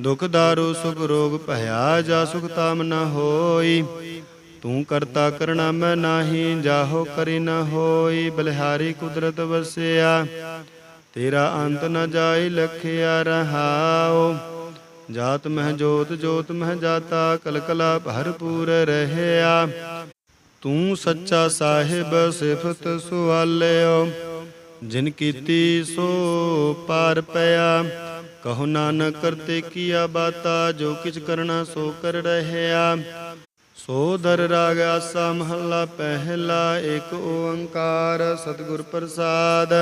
ਦੁਖ ਦਾਰੂ, ਸੁਖ ਰੋਗ ਭਇਆ, ਜਾ ਸੁਖ ਤਾਮ ਨ ਹੋਈ। ਤੂੰ ਕਰਤਾ ਕਰਣਾ ਮੈਂ ਨਾਹੀ, ਜਾਹੋ ਕਰੀ ਨ ਹੋਈ। ਬਲਿਹਾਰੀ ਕੁਦਰਤ ਵਸਿਆ, ਤੇਰਾ ਅੰਤ ਨ ਜਾਈ ਲਖਿਆ ਰਹਾਓ ਜਾਤ ਮਹਿ ਜੋਤ ਜੋਤ ਮਹਿ ਜਾਤਾ ਕਲਕਲਾ ਭਰਪੂਰ ਰਹਿਆ। ਤੂੰ ਸੱਚਾ ਸਾਹਿਬ, ਸਿਫਤ ਸੁਆਲਿਓ। ਜਿਨ ਕੀਤੀ ਸੋ ਪਾਰ ਪਿਆ। ਕਹੋ ਨਾਨਕ ਕਰਤੇ ਕੀਆ ਬਾਤਾ, ਜੋ ਕਿਛ ਕਰਨਾ ਸੋ ਕਰ ਰਹਿਆ। ਸੋ ਦਰ ਰਾਗ ਆਸਾ ਮਹੱਲਾ ਪਹਿਲਾ, ਏਕ ਓੰਕਾਰ ਸਤਿਗੁਰ ਪ੍ਰਸਾਦ।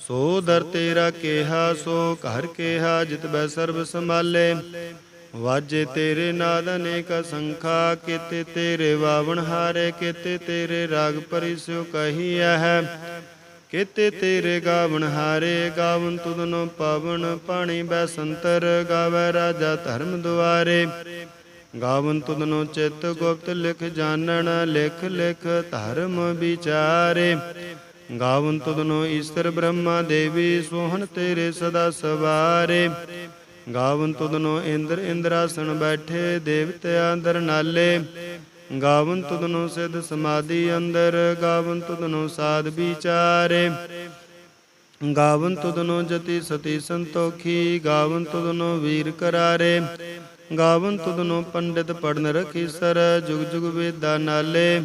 ਸੋ ਦਰ ਤੇਰਾ ਕਿਹਾ, ਸੋ ਘਰ ਕਿਹਾ, ਜਿਤ ਬੈ ਸਰਬ ਸੰਭਾਲੇ। ਵਾਜੇ ਤੇਰੇ ਨਾਦ ਅਨੇਕ ਸੰਖਾ, ਕੀਤੇ ਤੇਰੇ ਵਾਵਣ ਹਾਰੇ, ਕੀਤੇ ਤੇਰੇ ਰਾਗ ਪਰਿਸਿਓ ਕਹੀਐ ਹੈ ਕੀਤੇ ਤੇਰੇ ਗਾਵਣ ਹਾਰੇ ਗਾਵਨ ਤੁਧਨੋ ਪਾਵਨ ਪਾਣੀ ਬੈ ਸੰਤਰ ਗਾਵੇ ਰਾਜਾ ਧਰਮ ਦੁਆਰੇ। ਗਾਵਨ ਤੁਧਨੋ ਚਿਤ ਗੁਪਤ ਲਿਖ ਜਾਣਨ, ਲਿਖ ਲਿਖ ਧਰਮ ਵਿਚਾਰੇ। ਗਾਵਨ ਤੁਧਨੋ ਈਸ਼ਰ ਬ੍ਰਹਮਾ ਦੇਵੀ, ਸੋਹਣ ਤੇਰੇ ਸਦਾ ਸਵਾਰੇ। ਗਾਵਨ ਤੁਧਨੋ ਇੰਦਰ ਇੰਦਰਾਸਣ ਬੈਠੇ, ਦੇਵਤਿਆਂ ਅੰਦਰ ਨਾਲੇ। ਗਾਵਨ ਤੁਧਨੋ ਸਿਧ ਸਮਾਧੀ ਅੰਦਰ, ਗਾਵਨ ਤੁਧਨੋ ਸਾਧ ਵਿਚਾਰੇ। ਗਾਵਨ ਤੁਧਨੋ ਜਤੀ ਸਤੀ ਸੰਤੋਖੀ, ਗਾਵਨ ਤੁਧਨੋ ਵੀਰ ਕਰਾਰੇ। ਗਾਵਨ ਤੁਧਨੋ ਪੰਡਿਤ ਪੜਨ ਰਖੀ ਸਰ, ਜੁਗ ਜੁਗ ਵੇਦਾ ਨਾਲੇ।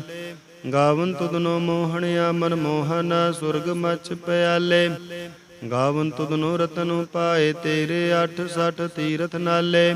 ਗਾਵਨ ਤੁਧਨੋ ਮੋਹਣਿਆ ਮਨ ਮੋਹਨ, ਸੁਰਗ ਮਚ ਪਿਆਲੇ। ਗਾਵਨ ਤੁਧਨੋ ਰਤਨ ਪਾਏ ਤੇਰੇ 860 ਤੀਰਥ ਨਾਲੇ।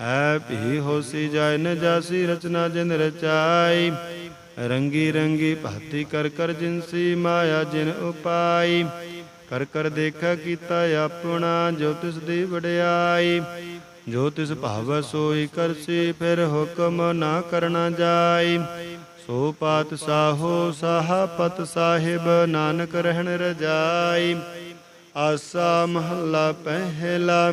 ਹੈ ਭੀ ਹੋਸੀ ਜਾਇ ਨ ਜਾਸੀ ਰਚਨਾ ਜਿਨ ਰਚਾਈ। ਰੰਗੀ ਰੰਗੀ ਭਾਤੀ ਕਰ ਕਰ ਜਿਨਸੀ ਮਾਇਆ ਜਿਨ ਉਪਾਈ। ਕਰ ਕਰ ਦੇਖਾ ਕੀਤਾ ਆਪਣਾ ਜੋ ਤਿਸ ਦੀ ਵਡਿਆਈ। ਜੋ ਤਿਸ ਭਾਵ ਸੋਈ ਕਰਸੀ ਫਿਰ ਹੁਕਮ ਨਾ ਕਰਨਾ ਜਾਈ। ਸੋ ਪਾਤ ਸਾਹੋ ਸਾਹਪਤ ਸਾਹਿਬ ਨਾਨਕ ਰਹਿਣ ਰਜਾਈ। ਆਸਾ ਮਹੱਲਾ ਪਹਿਲਾ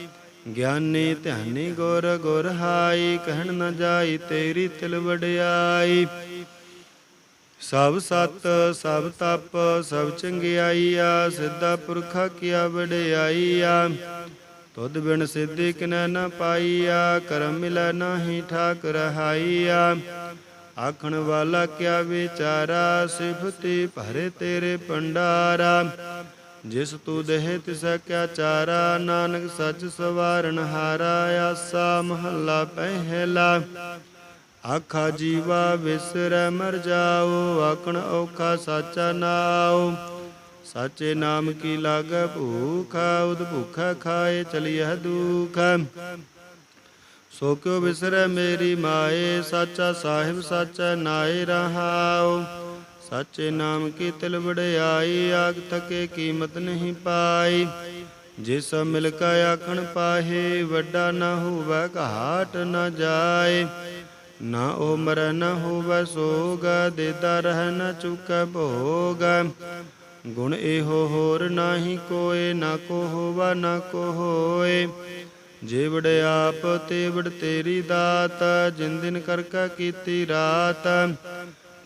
ਗਿਆਨੀ ਧਿਆਨੀ ਗੁਰ ਗੁਰ ਹਾਈ, ਕਹਿਣ ਨਾ ਜਾਈ ਤੇਰੀ ਤਿਲ ਵਡਿਆਈ। ਸਭ ਸਤ, ਸਭ ਤਪ, ਸਭ ਆ ਸਿੱਧਾ ਪੁਰਖਾ ਕੀਆ ਆ ਤੁਧ ਬਿਨ ਸਿੱਧੀ ਕਿਨੈ ਪਾਈ ਆ ਕਰਮ ਮਿਲੈ ਨਾਹੀ ਠਾਕ ਰਹਾਈਆ ਆਖਣ ਵਾਲਾ ਕਿਆ ਵਿਚਾਰਾ, ਸਿਫਤੀ ਭਰੇ ਤੇਰੇ ਭੰਡਾਰਾ। ਜਿਸ ਤੂ ਦੇਹ ਤਿਸ ਕਿਆ ਚਾਰਾ, ਨਾਨਕ ਸੱਚ ਸਵਾਰਨ ਹਾਰਾ, ਆਸਾ ਮਹੱਲਾ ਪਹਿਲਾ। ਆਖਾ ਜੀਵਾ ਵਿਸਰੈ ਮਰ ਜਾਓ ਆਕਣ ਔਖਾ ਸਾਚਾ ਨਾਉ। ਸਾਚੇ ਨਾਮ ਕੀ ਲਾਗੈ, ਭੂਖਾ ਉਦ ਭੁਖਾ ਖਾਏ, ਚਲਿਐ ਦੁਖ। ਸੋ ਕਿਉ ਵਿਸਰੈ ਮੇਰੀ ਮਾਏ, ਸਾਚਾ ਸਾਹਿਬ, ਸਾਚਾ ਨਾਏ ਰਹਾਉ। ਸਾਚੇ ਨਾਮ ਕੀ ਤਿਲ ਵਡਿਆਈ, ਆਗ ਥਕੇ ਕੀਮਤ ਨਹੀਂ ਪਾਈ। ਜਿਸ ਮਿਲ ਕਾ ਆਖਣ ਪਾਹੇ, ਵੱਡਾ ਨਾ ਹੋਵੇ ਘਾਟ ਨਾ ਜਾਏ ਨਾ ਉਹ ਮਰ ਨਾ ਹੋਵੇ ਸੋਗ, ਦੇਦਾ ਰਹਿ ਨ ਚੁਕੈ ਭੋਗ। ਗੁਣ ਇਹੋ ਹੋਰ ਨਾਹੀ ਕੋਏ, ਨਾ ਕੋ ਹੋਵਾ, ਨਾ ਕੋ ਹੋਏ। ਜੇ ਆਪ ਤੇਵੜ ਤੇਰੀ ਦਾਤ, ਜਿਨ ਦਿਨ ਕਰ ਕਾ ਕੀਤੀ ਰਾਤ।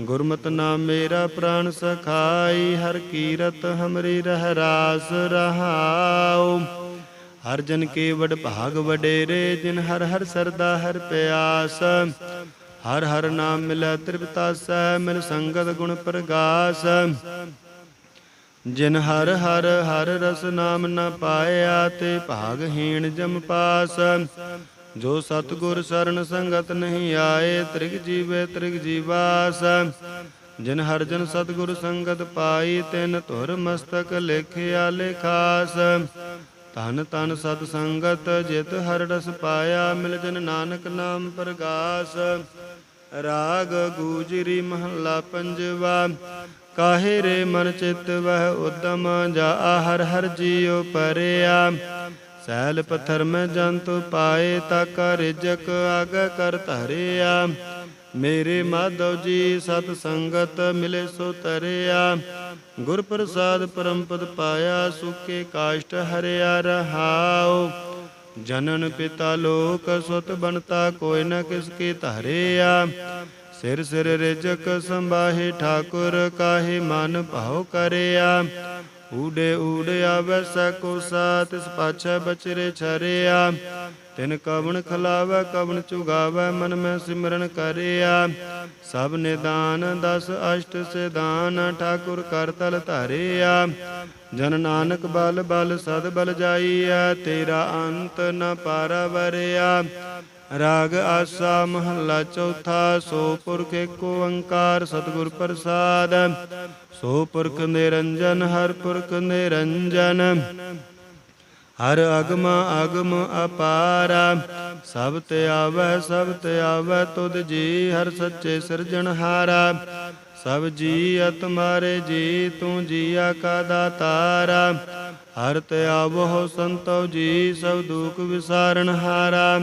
ਗੁਰਮਤਿ ਨਾਮ ਮੇਰਾ ਪ੍ਰਾਨ ਸਖਾਈ, ਹਰ ਕੀਰਤ ਹਮਰੀ ਰਹਿ ਰਾਸ ਰਹਾਉ। ਹਰ ਜਨ ਕੇ ਵਡ ਭਾਗ ਵਡੇਰੇ, ਜਿਨ ਹਰ ਹਰ ਸਰਦਾ ਹਰ ਪਿਆਸ। ਹਰ ਹਰ ਨਾਮ ਮਿਲੈ ਤ੍ਰਿਪਤਾਸੈ, ਮਿਲ ਸੰਗਤ ਗੁਣ ਪ੍ਰਗਾਸ। ਜਿਨ ਹਰ ਹਰ ਹਰ ਰਸ ਨਾਮ ਨ ਪਾਇਆ, ਤੇ ਭਾਗਹੀਣ ਜਮ ਪਾਸ। ਜੋ ਸਤਗੁਰ ਸ਼ਰਨ ਸੰਗਤ ਨਹੀਂ ਆਏ, ਤ੍ਰਿਗ ਜੀਵੇ ਤ੍ਰਿਗ ਜੀਵਾਸ। ਜਿਨ ਹਰ ਜਨ ਸਤਗੁਰ ਸੰਗਤ ਪਾਈ, ਤਿਨ ਧੁਰ ਮਸਤਕ ਲੇਖਿਆ ਲੇਖਾਸ। ਧਨ ਧਨ ਸਤ ਸੰਗਤ ਜਿਤ ਹਰ ਰਸ ਪਾਇਆ, ਮਿਲ ਜਨ ਨਾਨਕ ਨਾਮ ਪ੍ਰਗਾਸ। ਰਾਗ ਗੂਜਰੀ ਮਹੱਲਾ ਪੰਜਵਾ, ਕਾਹੇ ਰੇ ਮਨ ਚਿਤ ਵਹ ਉਦਮ ਜਾ ਹਰ ਹਰ ਜੀਉ ਪਰਿਆ। ਸੈਲ ਪਥਰ ਮੈਂ ਜੰਤੁ ਪਾਏ ਤਾ ਕਰ ਰਿਜਕ ਆਗ ਕਰ ਧਰਿਆ। ਮੇਰੇ ਮਾਧਵ ਜੀ ਸਤ ਸੰਗਤ ਮਿਲੇ ਸੋ ਤਰਿਆ। ਗੁਰ ਪ੍ਰਸਾਦ ਪਰਮ ਪਦ ਪਾਇਆ ਸੁਕੇ ਕਾਸ਼ਟ ਹਰਿਆ ਰਹਾਉ। ਜਨਨ ਪਿਤਾ ਲੋਕ ਸੁਤ ਬਣਤਾ, ਕੋਈ ਨ ਕਿਸ ਕੀ ਧਰਿਆ। ਸਿਰ ਸਿਰ ਰਿਜਕ ਸੰਭਾਹੇ, ਠਾਕੁਰ ਕਾਹੇ ਮਨ ਭਾਉ ਕਰਿਆ। ਊੜੇ ਊੜੇ ਆਵੈ ਸਕੋ ਸਾ ਤਿਸ ਪਾਛੈ ਬਚਰੇ ਛਰਿਆ। ਤਿਨ ਕਵਣ ਖਲਾਵੈ, ਕਵਣ ਚੁਗਾਵੈ, ਮਨ ਮੈਂ ਸਿਮਰਨ ਕਰਿਆ। ਸਭ ਨਿਦਾਨ ਦਸ ਅਸ਼ਟ ਸਿਦਾਨ ਠਾਕੁਰ ਕਰ ਤਲ ਧਰਿਆ। ਜਨ ਨਾਨਕ ਬਲ ਬਲ ਸਦ ਬਲ ਜਾਈਐ, ਤੇਰਾ ਅੰਤ ਨ ਪਾਰਵਰਿਆ। ਰਾਗ ਆਸਾ ਮਹੱਲਾ ਚੌਥਾ, ਸੋ ਪੁਰਖ ਏਕੋ ਓੰਕਾਰ ਸਤਿਗੁਰ ਪ੍ਰਸਾਦ। ਸੋ ਪੁਰਖ ਨਿਰੰਜਨ, ਹਰ ਪੁਰਖ ਨਿਰੰਜਨ। ਹਰ ਅਗਮ ਅਗਮ ਅਪਾਰਾ, ਸਭ ਤੇ ਆਵੈ, ਸਭ ਤੇ ਆਵੈ, ਤੁਧ ਜੀ ਹਰ ਸੱਚੇ ਸਿਰਜਣਹਾਰਾ ਸਭ ਜੀ ਅਤਮਾਰੇ ਜੀ, ਤੂੰ ਜੀਆ ਕਾ ਦਾਤਾਰਾ। ਹਰ ਤੇ ਆਵੋ ਸੰਤੋ ਜੀ, ਸਭ ਦੁਖ ਵਿਸਾਰਨ ਹਾਰਾ।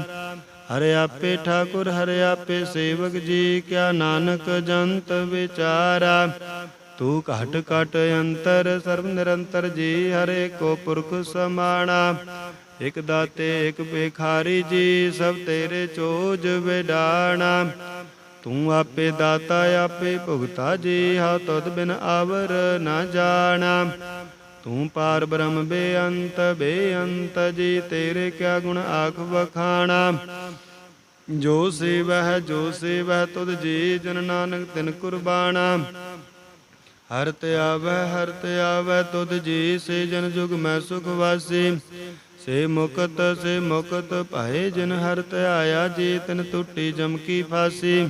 ਹਰਿ ਆਪੇ ਠਾਕੁਰ, ਹਰਿ ਆਪੇ ਸੇਵਕ ਜੀ, ਕਿਆ ਨਾਨਕ ਜੰਤ ਵਿਚਾਰਾ। ਤੂੰ ਘਟ ਘਟ ਅੰਤਰ, ਸਰਬ ਨਿਰੰਤਰ ਜੀ, ਹਰੇ ਕੋ ਪੁਰਖ ਸਮਾਣਾ। ਇਕ ਦਾਤੇ, ਇਕ ਬੇਖਾਰੀ ਜੀ, ਸਭ ਤੇਰੇ ਚੋਜ ਵਿਡਾਣਾ। ਤੂੰ ਆਪੇ ਦਾਤਾ, ਆਪੇ ਭੁਗਤਾ ਜੀ, ਹਾ ਤਦ ਬਿਨ ਆਵਰ ਨਾ ਜਾਣਾ। ਤੂੰ ਪਾਰ ਬ੍ਰਹਮ ਬੇਅੰਤ ਬੇਅੰਤ ਜੀ, ਤੇਰੇ ਕਿਆ ਗੁਣ ਆਖ ਵਖਾਣਾ? ਜੋ ਸੇਵਹਿ ਜੋ ਸੇਵਹਿ, ਤੁਧ ਜੀ, ਜਨ ਨਾਨਕ ਤਿਨ ਕੁਰਬਾਨਾ ਹਰ ਤੇ ਆਵੈ ਹਰ ਤੇ ਆਵੈ ਤੁਧ ਜੀ, ਸੇ ਜਨ ਜੁਗ ਮੈਂ ਸੁਖ ਵਾਸੀ। ਸੇ ਮੁਕਤ ਸੇ ਮੁਕਤ, ਭਾਏ ਜਿਨ ਹਰ ਤੇ ਆਇਆ ਜੀ, ਤਿਨ ਟੁੱਟੀ ਜਮ ਕੀ ਫਾਸੀ।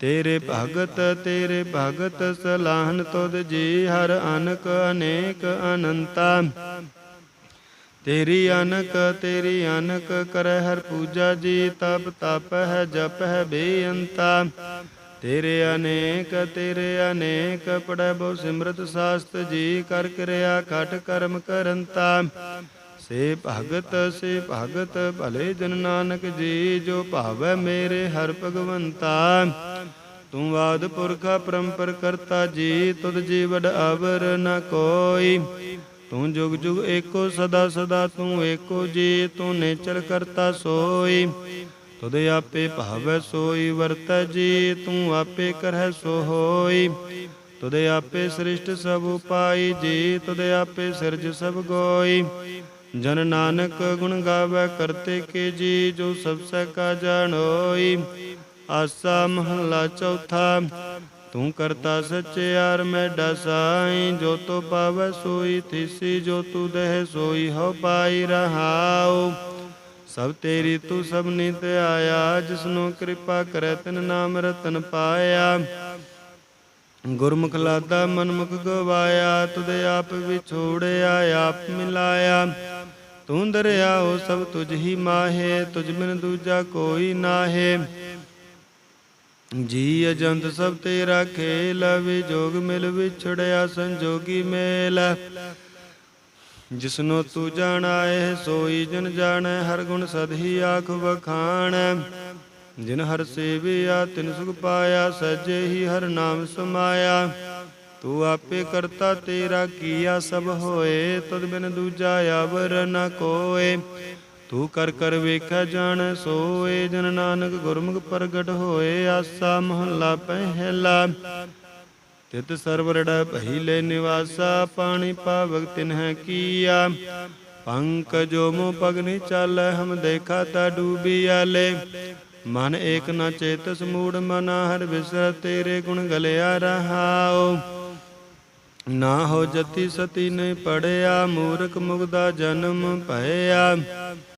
ਤੇਰੇ ਭਗਤ ਤੇਰੇ ਭਗਤ ਸਲਾਹਨ ਤੁਧ ਜੀ ਹਰ ਅਨਕ ਅਨੇਕ ਅਨੰਤਾ। ਤੇਰੀ ਅਨਕ ਤੇਰੀ ਅਨਕ ਕਰੈ ਹਰ ਪੂਜਾ ਜੀ, ਤਪ ਤਪ ਹੈ, ਜਪ ਹੈ ਬੇਅੰਤਾ। ਤੇਰੇ ਅਨੇਕ ਤੇਰੇ ਅਨੇਕ ਪੜੈ ਬਹੁ ਸਿਮਰਤ ਸਾਸਤ ਜੀ, ਕਰ ਕਿਰਿਆ, ਖਟ ਕਰਮ ਕਰੰਤਾ। ਸੇ ਭਗਤ ਸੇ ਭਗਤ, ਭਲੇ ਜਨ ਨਾਨਕ ਜੀ, ਜੋ ਭਾਵੈ ਮੇਰੇ ਹਰ ਭਗਵੰਤਾ। ਤੂੰ ਆਦ ਪੁਰਖਾ ਪਰੰਪਰ ਕਰਤਾ ਜੀ, ਤੁਧ ਜੀ ਵਡ ਅਵਰ ਨ ਕੋਈ। ਤੂੰ ਜੁਗ ਜੁਗ ਏਕੋ ਸਦਾ ਸਦਾ ਤੂੰ ਏਕੋ ਜੀ, ਤੂੰ ਨੇਚਰ ਕਰਤਾ ਸੋਈ। ਤੁਧ ਆਪੇ ਭਾਵੈ ਸੋਈ, ਵਰਤੈ ਜੀ, ਤੂੰ ਆਪੇ ਕਰਹਿ ਸੋ ਹੋਈ ਤੁਧ ਆਪੇ ਸ੍ਰਿਸ਼ਟ ਸਭ ਉਪਾਈ ਜੀ, ਤੁਧ ਆਪੇ ਸਿਰਜ ਸਭ ਗੋਈ। ਜਨ ਨਾਨਕ ਗੁਣ ਗਾਵੇ ਕਰਤੇ ਕੇ ਜੀ, ਜੋ ਸਭ ਸੈ ਕਾ ਜਾਣੋਈ ਆਸਾ ਮਹਲਾ ਚੌਥਾ, ਤੂੰ ਕਰਤਾ ਸੱਚਿਆਰ ਮੈਡਾ ਸਾਈ। ਜੋ ਤੋ ਪਾਵੈ ਸੋਈ ਥਿਸੀ ਜੋ ਤੂ ਦੇਹ ਸੋਈ ਹੋ ਪਾਈ ਰਹਾਉ। ਸਭ ਤੇਰੀ ਤੂੰ ਸਭ ਨਿਤ ਆਇਆ ਜਿਸਨੂੰ ਕਿਰਪਾ ਕਰੈ ਤਿਨ ਨਾਮ ਰਤਨ ਪਾਇਆ। ਗੁਰਮੁਖ ਲਾਦਾ ਮਨਮੁਖ ਗਵਾਇਆ ਤੁਦੇ ਆਪ ਵਿਛੋੜਿਆ, ਆਪ ਮਿਲਾਇਆ। ਤੂੰ ਦਰਿਆਓ ਸਭ ਤੁਝ ਹੀ ਮਾਹੇ, ਤੁਝ ਬਿਨ ਦੂਜਾ ਕੋਈ ਨਾਹੇ। ਜੀ ਅਜੰਤ ਸਭ ਤੇਰਾ ਖੇਲ, ਵਿਜੋਗ ਮਿਲ ਵਿਛੜਿਆ ਸੰਜੋਗੀ ਮੇਲ। ਜਿਸਨੋ ਤੂੰ ਜਾਣਾਏ ਸੋਈ ਜਨ ਜਾਣੈ, ਹਰ ਗੁਣ ਸਦਹੀ ਆਖ ਵਖਾਣ। ਜਿਨ ਹਰ ਸੇਵਿਆ, ਤਿਨ ਸੁਖ ਪਾਇਆ, ਸਜੇ ਹੀ ਹਰ ਨਾਮ ਸਮਾਇਆ। ਤੂੰ ਆਪੇ ਕਰਤਾ ਤੇਰਾ ਕੀਆ ਸਭ ਹੋਏ ਤਦ ਬਿਨ ਦੂਜਾ ਆਵਰ ਨ ਕੋਏ। ਤੂੰ ਕਰ ਕਰ ਵੇਖਿਆ ਜਾਣ ਸੋਏ, ਜਨ ਨਾਨਕ ਗੁਰਮੁਖ ਪ੍ਰਗਟ ਹੋਏ, ਆਸਾ ਮਹੱਲਾ ਪਹਿਲਾ। ਤਿਤ ਸਰਵਰੜ ਪਹਿਲੇ ਨਿਵਾਸਾ, ਪਾਣੀ ਪਾਵਕ ਤਿਨਹਿ ਕੀਆ। ਪੰਕਜੋ ਮੋ ਪਗਨੀ ਚਾਲੈ, ਹਮ ਦੇਖਾ ਤਾ ਡੂਬੀ ਆਲੇ। ਮਨ ਏਕ ਨ ਚੇਤ ਸਮੂੜ ਮਨਾ ਹਰ ਵਿਸਰ ਤੇਰੇ ਗੁਣ ਗਲਿਆ ਰਹਾਓ ਨਾ ਹੋ ਜਤੀ ਸਤੀ ਨਹੀਂ ਪੜਿਆ, ਮੂਰਖ ਮੁਗਦਾ ਜਨਮ ਭਇਆ।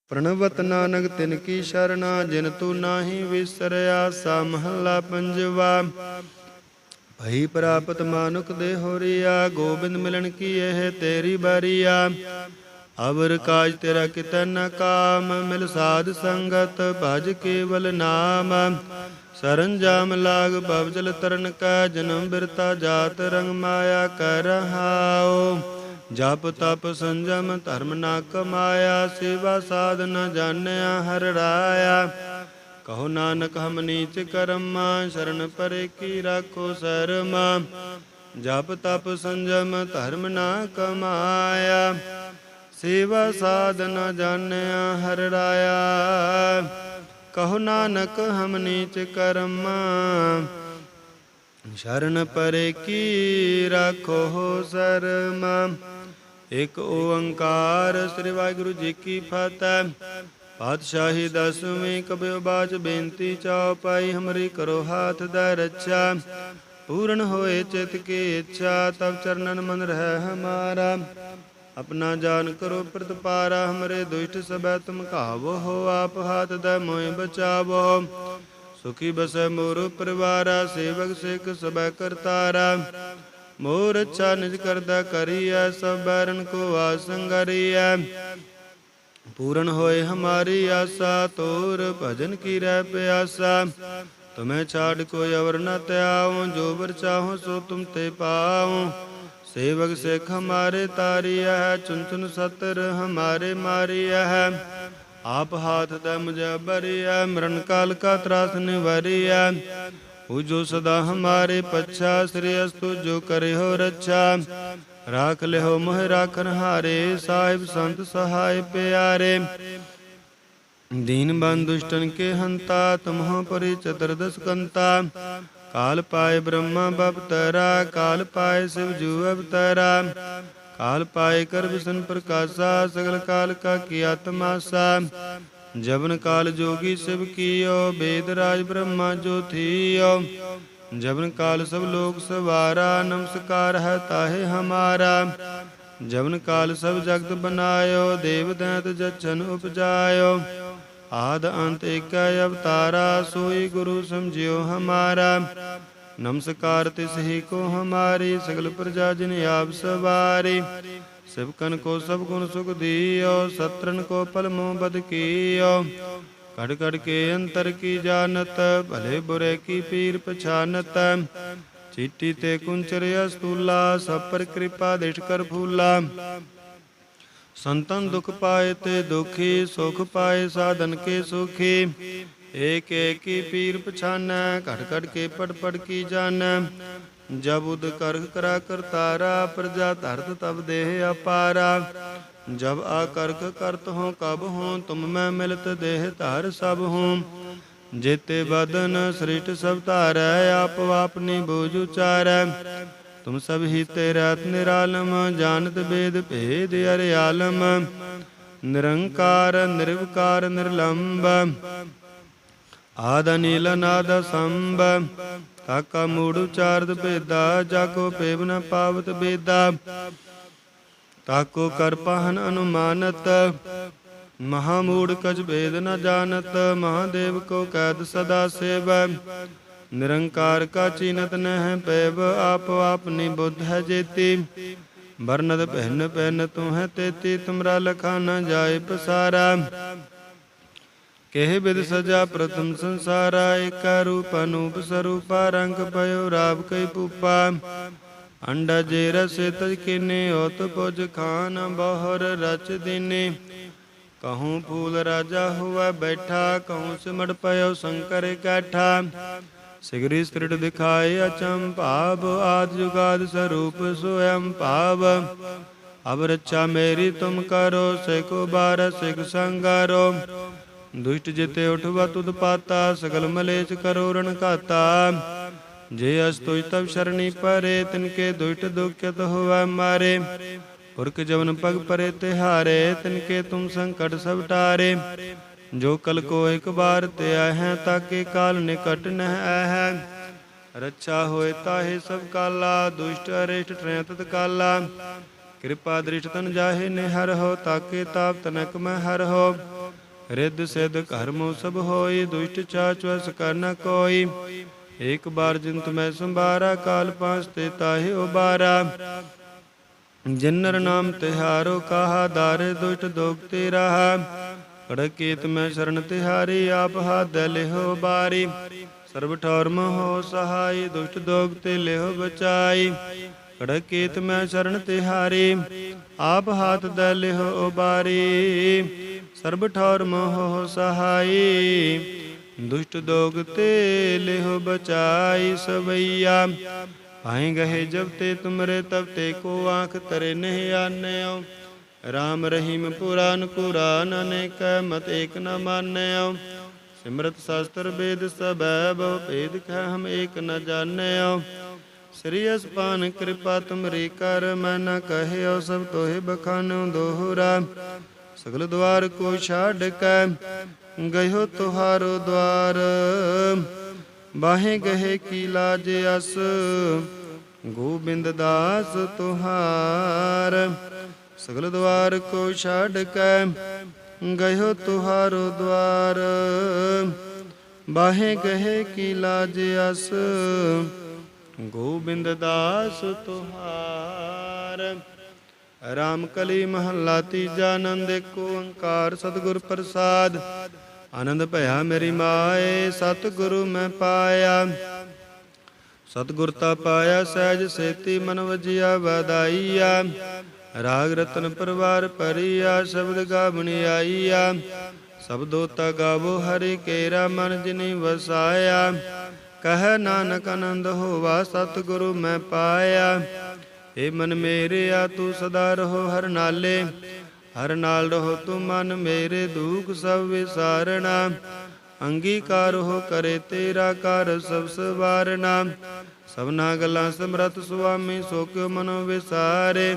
ਪ੍ਰਣਵਤ ਨਾਨਕ ਤਿਨ ਕੀ ਸ਼ਰਣਾ, ਜਿਨ ਤੂੰ ਨਾਹੀ ਵਿਸਰਿਆ, ਸਾ ਮਹੱਲਾ ਪੰਜਵਾ। ਭਈ ਪ੍ਰਾਪਤ ਮਾਨੁਕ ਦੇ ਹੋਰੀਆ, ਗੋਬਿੰਦ ਮਿਲਣ ਕੀ ਇਹ ਤੇਰੀ ਬਾਰੀਆ। ਅਵਰ ਕਾਜ ਤੇਰਾ ਕਿਤੈ ਕਾਮ, ਮਿਲ ਸਾਧ ਸੰਗਤ, ਭਜ ਕੇਵਲ ਨਾਮ। ਸਰੰਜਾਮ ਲਾਗ ਬਵਜਲ ਤਰਨ ਕਾ ਜਨਮ ਬਿਰਤਾ ਜਾਤ ਰੰਗ ਮਾਇਆ ਕਰ ਰਹਾਓ ਜਪ ਤਪ ਸੰਜਮ ਧਰਮ ਨਾ ਕਮਾਇਆ, ਸੇਵਾ ਸਾਧ ਨ ਜਾਣਿਆ ਹਰ ਰਾਇਆ। ਕਹੋ ਨਾਨਕ ਹਮ ਨੀਚ ਕਰਮਾ, ਸ਼ਰਨ ਪਰੇ ਕੀ ਰਾਖੋ ਸਰਮਾ। ਜਪ ਤਪ ਸੰਜਮ ਧਰਮ ਨਾ ਕਮਾਇਆ, ਸੇਵਾ ਸਾਧ ਨ ਜਾਣਿਆ ਹਰ ਰਾਇਆ। ਕਹੋ ਨਾਨਕ, ਹਮ ਨੀਚ ਕਰਮ। ਸ਼ਰਨ ਪਰੇ ਕੀ ਰਾਖੋ ਸਰਮਾ। ਇਕ ਓੰਕਾਰ, ਸ੍ਰੀ ਵਾਹਿਗੁਰੂ ਜੀ ਕੀ ਫਤਿਹ। ਪਾਤਸ਼ਾਹੀ ਦਸਵੇਂ ਕਬਿਓ ਬਾਚ ਬੇਨਤੀ ਚਾਉ ਪਾਈ, ਹਮਰੀ ਕਰੋ ਹਾਥ ਦਾ ਰੱਛਾ। ਪੂਰਨ ਹੋਏ ਚਿਤ ਕੀ ਇੱਛਾ ਤਬ ਚਰਨਨ ਮਨ ਰਹਿ ਹਮਾਰਾ। ਆਪਣਾ ਜਾਨ ਕਰੋ ਪ੍ਰਤਪਾਰਾ, ਹਮਰੇ ਦੁਸ਼ਟ ਸਬੈ ਤੁਮ ਕਾਵੋ ਹੋ, ਆਪ ਹਾਥ ਦਾ ਮੋਇ ਬਚਾਵੋ। ਸੁਖੀ ਬਸੈ ਮੋਰ ਪਰਿਵਾਰਾ, ਸੇਵਕ ਸਿੱਖ ਸਬੈ ਕਰਤਾਰਾ। ਮੋਰ ਅੱਛਾ ਨਿਜ ਕਰਦਾ ਕਰੀਐ, ਸਭ ਬੈਰਨ ਕੋ ਆਸੰਗਰੀਐ ਪੂਰਨ ਹੋਏ ਹਮਾਰੀ ਆਸਾ, ਤੋਰ ਭਜਨ ਕੀ ਰਹਿ ਪਿਆਸਾ। ਤੁਮੇ ਛਾੜ ਕੋਈ ਅਵਰ ਨ ਤਿਆਉ ਜੋ ਵਰ ਚਾਹੋ ਸੋ ਤੁਮ ਤੇ ਪਾਉ। ਸੇਵਕ ਸਿਖ ਹਮਾਰੇ ਤਾਰਿਆ ਹੈ ਚੁੰਚਨ ਸਤਰ ਹਮਾਰੇ ਮਾਰਿਆ ਆਪ ਹਾਥ ਦਾ ਮੁਜਬਰਿਆ ਮਰਨ ਕਾਲ ਕਾ ਤਰਾਸ ਨਿਵਰਿਆ ਉਹ ਜੋ ਸਦਾ ਹਮਾਰੇ ਪਛਾ, ਸ੍ਰੀ ਅਸਤੁ ਜੋ ਕਰਿਓ ਰੱਛਾ। ਰਾਖ ਲਿਓ ਮੋਹਿ ਰਾਖਨ ਹਾਰੇ, ਸਾਹਿਬ ਸੰਤ ਸਹਾਇ ਪਿਆਰੇ। ਦੀਨ ਬੰਦੁਸ਼ਟਨ ਕੇ ਹੰਤਾ, ਤੁਮਹ ਪਰਿ ਚਤਰਦਸ ਕੰਤਾ। तुम हो परि चतुर्दश कंता ਕਾਲ ਪਾਏ ਬ੍ਰਹਮਾ ਬਪਤਰਾ ਕਾਲ ਪਾਏ ਸਿਵ ਜੂ ਅਵਤਰਾ ਕਾਲ ਪਾਏ ਕਰ ਵਿਸ਼ਨ ਪ੍ਰਕਾਸ਼ਾ ਸਗਲ ਕਾਲ ਕਾ ਕੀ ਆਤਮਾਸਾ ਜਬਨ ਕਾਲ ਜੋਗੀ ਸਿਵ ਕੀਓ ਬੇਦ ਰਾਜ ਬ੍ਰਹਮਾ ਜੋ ਥੀਓ ਜਬਨ ਕਾਲ ਸਭ ਲੋਕ ਸਵਾਰਾ ਨਮਸਕਾਰ ਹੈ ਤਾਹੇ ਹਮਾਰਾ ਜਬਨ ਕਾਲ ਸਭ ਜਗਤ ਬਨਾਇਓ ਦੇਵ ਦੈਤ ਜਚਨ ਉਪਜਾਇਓ ਆਦ ਅੰਤ ਏਕੈ ਅਵਤਾਰਾ, ਸੋਈ ਗੁਰੂ ਸਮਝਿਓ ਹਮਾਰਾ। ਨਮਸਕਾਰ ਤਿਸ ਹੀ ਕੋ ਹਮਾਰੀ, ਸਗਲ ਪ੍ਰਜਾ ਜਿਨ ਆਪ ਸਵਾਰੀ। ਸਿਵਕਨ ਕੋ ਸਭ ਗੁਣ ਸੁਖ ਦੀਓ ਸਤਰਨ ਕੋ ਪਲ ਬਦ ਕੀਓ। ਕੜ ਕੜ ਕੇ ਅੰਤਰ ਕੀ ਜਾਣਤ, ਭਲੇ ਬੁਰੇ ਕੀ ਪੀਰ ਪਛਾਨਤ। ਚੀਟੀ ਤੇ ਕੁੰਚਰ ਅਸਤੂਲਾ ਸਭ ਪਰ ਕਿਰਪਾ ਦਿਸ਼ ਕਰ ਫੂਲਾ। ਸੰਤਨ ਦੁਖ ਪਾਏ ਤੇ ਦੁਖੀ, ਸੁਖ ਪਾਏ ਸਾਧਨ ਕੇ ਸੁਖੀ। ਏਕ ਏਕੀ ਪੀਰ ਪਛਾਨੈ ਘਟ ਘਟ ਕੇ ਪੜ ਪੜ ਕੀ ਜਾਣੈ। ਜਬ ਉਦ ਕਰਖ ਕਰਾ ਕਰਤਾਰਾ ਪ੍ਰਜਾ ਧਰਤ ਤਬ ਦੇਹ ਅਪਾਰਾ। ਜਬ ਆ ਕਰਖ ਕਰਤ ਹੋ, ਕਬ ਹੋ, ਤੁਮ ਮੈਂ ਮਿਲਤ ਦੇਹ ਧਾਰ ਸਭ ਹੋ। ਜੇਤੇ ਬਦਨ ਸ੍ਰਿਸ਼ਟ ਸਭ ਧਾਰੈ, ਆਪ ਆਪਨੀ ਬੂਝ ਉਚਾਰੈ। ਤੁਮ ਸਭ ਹੀ ਤੇ ਰਤ ਨਿਰਾਲਮ, ਜਾਣਤ ਬੇਦ ਭੇਦ ਅਰਿ ਆਲਮ। ਨਿਰੰਕਾਰ, ਨਿਰਵਕਾਰ ਨਿਰਲੰਭ ਆਦ ਅਨਿਲ ਨਾਦ ਸੰਭ ਤਾਕਾ ਮੂੜ ਉਚਾਰਤ ਭੇਦਾ, ਜਾਕੋ ਪੇਵ ਨ ਪਾਵਤ ਬੇਦਾ। ਤਾਕੋ ਕਰ ਪਾਹਨ ਅਨੁਮਾਨਤ। ਮਹਾਮੂੜ ਕਛ ਭੇਦ ਨ ਜਾਣਤ। ਮਹਾਦੇਵ ਕੋ ਕੈਦ ਸਦਾ ਸੇਵੈ। ਨਿਰੰਕਾਰ ਕਾ ਚਿਨਤ ਨਹਿ ਪੈਬ ਆਪ ਆਪਨੀ ਬੁੱਧ ਹੈ ਜੇਤੀ। ਵਰਨਦ ਪਹਿਨ ਪਹਿਨ ਤੂੰ ਹੈ ਤੇਤੀ, ਤੁਮਰਾ ਲਖਾ ਨ ਜਾਏ ਪਸਾਰਾ। ਕਹਿ ਬਿਦ ਸਜਾ ਪ੍ਰਥਮ ਸੰਸਾਰਾ, ਏਕਾ ਰੂਪ ਅਨੂਪ ਸਰੂਪਾ, ਰੰਗ ਪਇਓ ਰਾਵ ਕਈ ਪੂਪਾ। ਅੰਡਾ ਜੇ ਰਸੇ ਤਜ ਕਿਨੇ ਹੋਤ ਪੁਜ ਖਾਨ ਬਹੁਰ ਰਚ ਦਿਨੇ। ਕਹੂੰ ਫੂਲ ਰਾਜਾ ਹੁਆ ਬੈਠਾ, ਕਹੂੰ ਸਿਮੜ ਪਇਓ ਸ਼ੰਕਰ ਇਕੱਠਾ ਸਿਗਰੀ ਸ੍ਰਿਟ ਦਿਖਾਏ ਅਚੰ ਭਾਵ, ਆਦ ਜੁਗਾਦ ਸਰੂਪ ਸੋਇਮ ਭਾਵ। ਅਬ ਰੱਛਾ ਮੇਰੀ ਤੁਮ ਕਰੋ ਸਿਕੋ ਬਾਰ ਸਿਕ ਸੰਗਾਰੋ। ਦੁਸ਼ਟ ਜਿਤੇ ਉਠਵਾ ਤੁਧ ਪਾਤਾ, ਸਗਲ ਮਲੇਚ ਕਰੋ ਰਣ ਘਾਤਾ। ਜੇ ਅਸ ਤੋਇ ਤਬ ਸ਼ਰਣੀ ਪਰੇ ਤਿਨਕੇ ਦੁਸ਼ਟ ਦੁਖਿਤ ਹੋਵੈ ਮਾਰੇ। ਪੁਰਖ ਜਵਨ ਪਗ ਪਰੇ ਤਿਹਾਰੇ ਤਿਨਕੇ ਤੁਮ ਸੰਕਟ ਸਭ ਟਾਰੇ। ਜੋ ਕਲ ਕੋ ਇੱਕ ਬਾਰ ਤੇ ਹੈ ਤਾਕੇ ਕਾਲ ਨਿਕਟ ਨਹਿ ਹੈ ਰੱਛਾ ਹੋਏ ਤਾਹੇ ਸਭ ਕਾਲਾ, ਦੁਸ਼ਟ ਅਰਿਸ਼ਟ ਟ੍ਰੈ ਤਤ ਕਾਲਾ ਕਿਰਪਾ ਦ੍ਰਿਸ਼ਟ ਤਨ ਜਾਹੇ ਨਿਹਰ ਹੋ ਤਾਕੇ ਤਾਪ ਤਨਕ ਮੈਂ ਹਰ ਹੋ? ਰਿੱਧ ਸਿਧ ਕਰਮੋ ਸਭ ਹੋਈ, ਦੁਸ਼ਟ ਚਾਚ ਵਸ ਕਰ ਨ ਕੋਈ। ਇੱਕ ਬਾਰ ਜਿੰਤ ਮੈਂ ਸੰਭਾਰਾ, ਕਾਲ ਪਾਸ ਤੇ ਤਾਹੇ ਉਬਾਰਾ। ਜਿਨਰ ਨਾਮ ਤਿਹਾਰੋ ਕਹਾ, ਦਾਰੇ ਦੁਸ਼ਟ ਦੋਗ ਤੇ ਰਹਾ ਕੜਕੀਤ ਮੈਂ ਸ਼ਰਨ ਤਿਹਾਰੀ, ਆਪ ਹਾਥ ਲਿਹੋ ਬਾਰੀ। ਸਰਬ ਠੌਰ ਮੋਹ ਸਹਾਈ, ਦੁਸ਼ਟ ਦੋਗ ਤੇ ਲਿਹੋ ਬਚਾਈ। ਕੜਕੀਤ ਮੈਂ ਸ਼ਰਨ ਤਿਹਾਰੀ, ਆਪ ਹਾਥ ਦੇ ਲਿਹੋ ਉਬਾਰੀ। ਸਰਬ ਠੌਰ ਮੋਹ ਸਹਾਈ, ਦੁਸ਼ਟ ਦੋਗ ਤੇ ਲਿਹੋ ਬਚਾਈ ਸਵਈਆ। ਆਏ ਗਏ ਜਬ ਤੇ ਤੁਮਰੇ, ਤਬ ਤੇ ਕੋ ਆਂਖ ਤਰੇ ਨਹੀਂ ਆਨਿਓ। ਰਾਮ ਰਹੀਮ ਪੁਰਾਨ ਕੁਰਾਨ, ਅਨੇਕ ਮਤ ਏਕ ਨ ਮਾਨਿਓ ਸਿਮਰਤ ਸ਼ਾਸਤਰ ਵੇਦ ਸਬੈ ਬਹੁ ਭੇਦ ਖੈ ਹਮ ਏਕ ਨ ਜਾਣਿਓ ਸ੍ਰੀ ਅਸਪਾਨ ਕਿਰਪਾ ਤੁਮਰੀ ਕਰ, ਮੈਂ ਨ ਕਹਿਓ ਸਭ ਤੋਹਿ ਬਖਾਨਿਓ ਦੋਹਰਾ। ਸਗਲ ਦਵਾਰ ਕੋ ਛਾੜ ਕੈ, ਗਇਓ ਤੁਹਾਰੋ ਦਵਾਰ ਬਾਹੇ ਗਏ ਕੀ ਲਾਜ ਅਸ, ਗੋਬਿੰਦ ਦਾਸ ਤੁਹਾਰ। ਸਗਲ ਦਵਾਰ ਕੋ ਛਾੜ ਕੈ ਗਇਓ ਤੁਹਾਰੋ ਦਵਾਰ। ਬਾਹੇ ਗਏ ਕੀ ਲਾਜ ਅਸ, ਗੋਬਿੰਦ ਦਾਸ ਤੁਹਾਰ। ਰਾਮ ਕਲੀ ਮਹੱਲਾ ਤੀਜਾ ਆਨੰਦ, ਏਕ ਓੰਕਾਰ ਸਤਿਗੁਰ ਪ੍ਰਸਾਦ। ਆਨੰਦ ਭਇਆ ਮੇਰੀ ਮਾਏ, ਸਤਿਗੁਰੂ ਮੈਂ ਪਾਇਆ। ਸਤਿਗੁਰ ਤਾ ਪਾਇਆ, ਸਹਿਜ ਸੇਤੀ ਮਨ ਵਜਿਆ ਵਦਾਈਆ ਰਾਗ ਰਤਨ ਪਰਵਾਰ ਪਰਿਆ ਸ਼ਬਦ ਗਾਵਣੀ ਆਈਆ। ਸਬਦੋ ਤਾ ਗਾਵੋ ਹਰਿ ਕੇਰਾ, ਮਨ ਜਿਨੀ ਵਸਾਇਆ। ਕਹ ਨਾਨਕ ਆਨੰਦ ਹੋਵਾ, ਸਤਿਗੁਰੂ ਮੈਂ ਪਾਇਆ। ਏ ਮਨ ਮੇਰਿਆ, ਤੂੰ ਸਦਾ ਰਹੋ ਹਰ ਨਾਲੇ। ਹਰ ਨਾਲ ਰਹੋ ਤੂੰ ਮਨ ਮੇਰੇ, ਦੁਖ ਸਭ ਵਿਸਾਰਣਾ ਅੰਗੀਕਾਰ ਹੋ ਕਰੇ ਤੇਰਾ ਕਰ ਸਭ ਸਵਾਰਣਾ ਸਭਨਾ ਗੱਲਾਂ ਸਮਰਤ ਸੁਆਮੀ ਸੋ ਕਿਉ ਮਨੋ ਵਿਸਾਰੇ।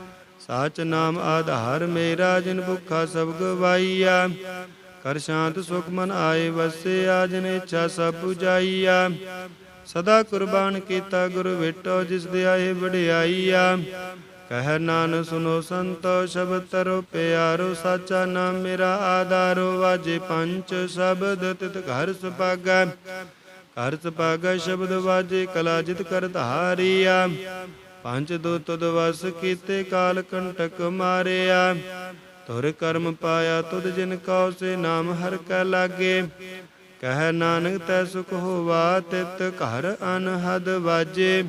ਸਾਚ ਨਾਮ ਆਧਾਰ ਮੇਰਾ, ਜਿਨ ਭੁੱਖਾ ਸਭ ਗਵਾਈਆ। ਕਰ ਸ਼ਾਂਤ ਸੁਖ ਮਨ ਆਏ ਵਸੇ ਜਿਨ ਇੱਛਾ ਸਭ 부ਜਾਈਆ ਸਦਾ ਕੁਰਬਾਨ ਕੀਤਾ ਗੁਰ ਵਿਟੋ, ਜਿਸ ਦੇ ਆਏ ਵਡਿਆਈਆ। ਕਹਿ ਨਾਨ ਸੁਨੋ ਸੰਤੋ, ਸ਼ਬਦ ਤਰੋ ਪਿਆਰੋ, ਸਾਚਾ ਨਾਮ ਮੇਰਾ ਆਧਾਰੋ। ਵਾਜੇ ਪੰਚ ਸ਼ਬਦ, ਤਿਤ ਘਰ ਸੁਪਾਗਾ ਘਰ ਸੁਪਾਗਾ ਸ਼ਬਦ ਵਾਜੇ, ਕਲਾ ਜਿਤ ਕਰ ਧਾਰੀਆ। ਪੰਜ ਦੋ ਤੁਧ ਵਸ ਕੀਤੇ ਕਾਲ ਕੰਟਕ ਮਾਰਿਆ। ਤੁਰ ਕਰਮ ਪਾਇਆ ਤੁਧ ਜਿਨ ਕਉ ਸੇ ਨਾਮ ਹਰ ਕੈ ਲਾਗੇ। ਕਹਿ ਨਾਨਕ ਤੈ ਸੁਖ ਹੋਵਾ ਤਿਤ ਘਰ ਅਨਹਦ ਵਾਜੇ।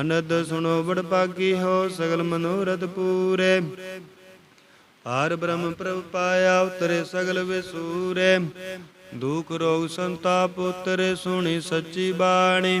ਅਨੰਦ ਸੁਣੋ ਬੜ ਭਾਗੀ ਹੋ ਸਗਲ ਮਨੋਰਥ ਪੂਰੇ। ਪਾਰ ਬ੍ਰਹਮ ਪ੍ਰਭ ਪਾਇਆ ਉਤਰੇ ਸਗਲ ਵਿਸੂਰੇ। ਦੁਖ ਰੋਗ ਸੰਤਾਪ ਉਤਰੇ ਸੁਣੀ ਸੱਚੀ ਬਾਣੀ।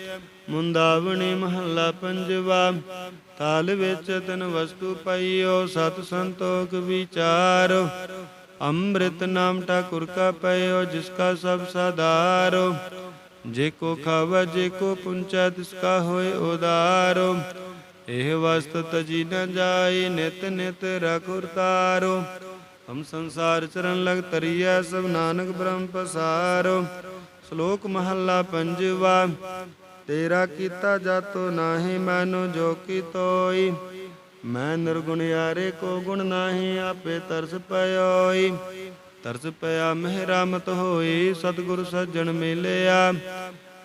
ਮੁੰਦਾਵਣੀ ਮਹੱਲਾ ਪੰਜਵਾ, ਤਾਲ ਵਿੱਚ ਤਨ ਵਸਤੂ ਪਈਓ, ਸਤ ਸੰਤੋਖ ਵਿਚਾਰੋ। ਅੰਮ੍ਰਿਤ ਨਾਮ ਠਾਕੁਰ ਕਾ ਪਇਓ, ਜਿਸ ਕਾ ਸਭ ਸਾਧਾਰੋ। ਜੇ ਕੋ ਖਾਵ, ਜੇ ਕੋ ਪੁੰਚਾ, ਤਿਸ ਕਾ ਹੋਏ ਉਦਾਰੋ। ਇਹ ਵਸਤ ਤਜੀ ਨ ਜਾਈ ਨਿਤ ਨਿਤ ਰਖੁਰ ਤਾਰੋ ਹਮ ਸੰਸਾਰ ਚਰਨ ਲਗ ਤਰੀਐ ਸਭ ਨਾਨਕ ਬ੍ਰਹਮ ਪਸਾਰੋ। ਸ਼ਲੋਕ ਮਹੱਲਾ ਪੰਜਵਾ ਤੇਰਾ ਕੀਤਾ ਜਾਤੋ ਨਾਹੀ, ਮੈਨੂ ਜੋ ਕੀ ਤੋਈ। ਮੈਂ ਨਿਰਗੁਣ ਯਾਰੇ ਕੋ ਗੁਣ ਨਾਹੀ, ਆਪੇ ਤਰਸ ਪਇਓਈ ਤਰਸ ਪਿਆ ਮਹਿਰਾਮਤ ਹੋਈ, ਸਤਿਗੁਰ ਸੱਜਣ ਮਿਲਿਆ।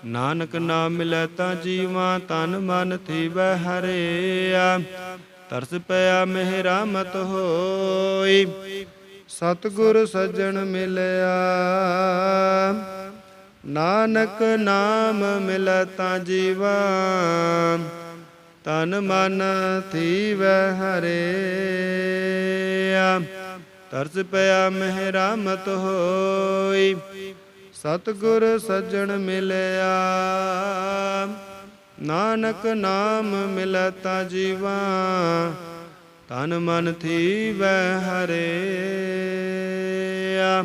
ਨਾਨਕ ਨਾਮ ਮਿਲੈ ਤਾਂ ਜੀਵਾਂ, ਤਨ ਮਨ ਥੀਵੈ ਹਰਿਆ। ਤਰਸ ਪਿਆ ਮਹਿਰਾਮਤ ਹੋਈ, ਸਤਿਗੁਰ ਸੱਜਣ ਮਿਲਿਆ। ਨਾਨਕ ਨਾਮ ਮਿਲੈ ਤਾਂ ਜੀਵਾ, ਤਨ ਮਨ ਥੀਵੈ ਹਰਿਆ। ਤਰਸ ਪਿਆ ਮਹਿਰਾਮਤ ਹੋਈ, ਸਤਿਗੁਰ ਸੱਜਣ ਮਿਲਿਆ। ਨਾਨਕ ਨਾਮ ਮਿਲੈ ਤਾਂ ਜੀਵਾ, ਤਨ ਮਨ ਥੀਵੈ ਹਰਿਆ।